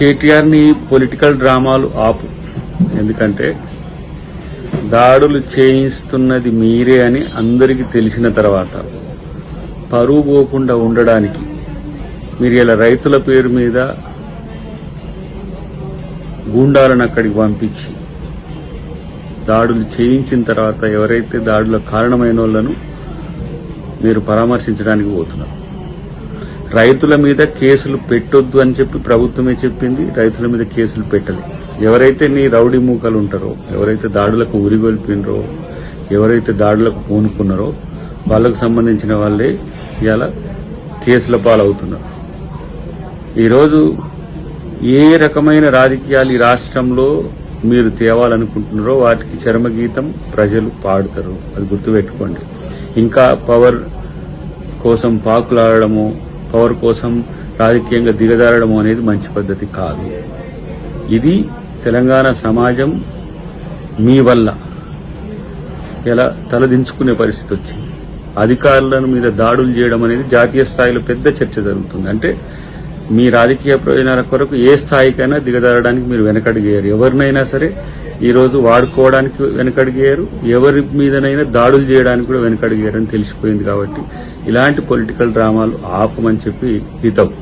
కేటీఆర్ని పొలిటికల్ డ్రామాలు ఆపు. ఎందుకంటే దాడులు చేయిస్తున్నది మీరే అని అందరికీ తెలిసిన తర్వాత పరువు పోకుండా ఉండడానికి మీరు ఇలా రైతుల పేరు మీద గూండాలను అక్కడికి పంపించి దాడులు చేయించిన తర్వాత ఎవరైతే దాడులకు కారణమైన వాళ్ళను మీరు పరామర్శించడానికి పోతున్నారు. రైతుల మీద కేసులు పెట్టొద్దు అని చెప్పి ప్రభుత్వమే చెప్పింది రైతుల మీద కేసులు పెట్టలే. ఎవరైతే నీ రౌడీ మూకలు ఉంటారో ఎవరైతే దాడులకు ఉరిగొల్పినరో ఎవరైతే దాడులకు పూనుకున్నారో వాళ్ళకు సంబంధించిన వాళ్ళే ఇవాళ కేసుల పాలవుతున్నారు. ఈరోజు ఏ రకమైన రాజకీయాలు ఈ రాష్ట్రంలో మీరు తేవాలనుకుంటున్నారో వాటికి చర్మగీతం ప్రజలు పాడుతారు. అది గుర్తుపెట్టుకోండి. ఇంకా పవర్ కోసం పాకులాడము పవర్ కోసం రాజకీయంగా దిగజారడం అనేది మంచి పద్ధతి కాదు. ఇది తెలంగాణ సమాజం మీ వల్ల ఎలా తలదించుకునే పరిస్థితి వచ్చింది. అధికారులను మీద దాడులు చేయడం అనేది జాతీయ స్థాయిలో పెద్ద చర్చ జరుగుతుంది. అంటే మీ రాజకీయ ప్రయోజనాల కొరకు ఏ స్థాయికైనా దిగజారడానికి మీరు వెనకడిగారు ఎవరినైనా సరే ఈరోజు వాడుకోవడానికి వెనకడిగారు. ఎవరి మీదనైనా దాడులు చేయడానికి కూడా వెనకడిగారని తెలిసిపోయింది కాబట్టి ఇలాంటి పొలిటికల్ డ్రామాలు ఆపమని చెప్పి హితవు.